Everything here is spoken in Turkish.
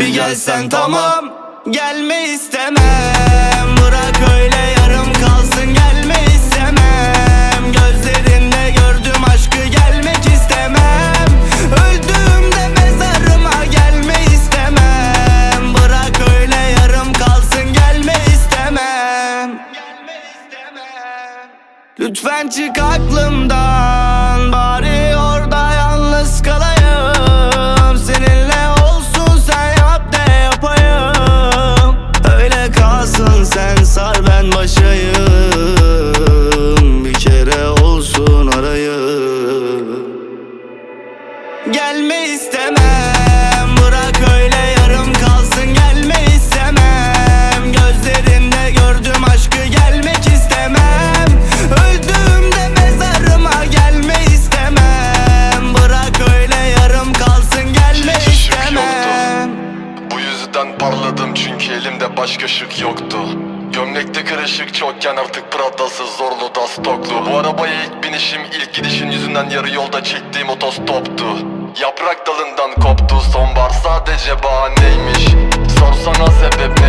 Bir gelsen tamam. Gelme istemem. Bırak öyle yarım kalsın Gelme istemem. Gözlerinde gördüm aşkı Gelmek istemem. Öldüğümde mezarıma Gelme istemem. Bırak öyle yarım kalsın Gelme istemem. Lütfen çık aklımdan. Bari Gelme istemem. Bırak öyle yarım kalsın. Gelme istemem. Gözlerinde gördüm aşkı Gelmek istemem. Öldüğümde mezarıma Gelme istemem. Bırak öyle yarım kalsın. Gelme Hiç ışık istemem. Bu yüzden parladım çünkü elimde başka ışık yoktu Gömlekte kırışık çokken artık Prada'sız zorlu dastoklu. Bu arabaya ilk binişim ilk gidişin yüzünden yarı yolda çektiğim otostoptu. Yaprak dalından koptu sonbahar sadece bahaneymiş. Sorsana sebep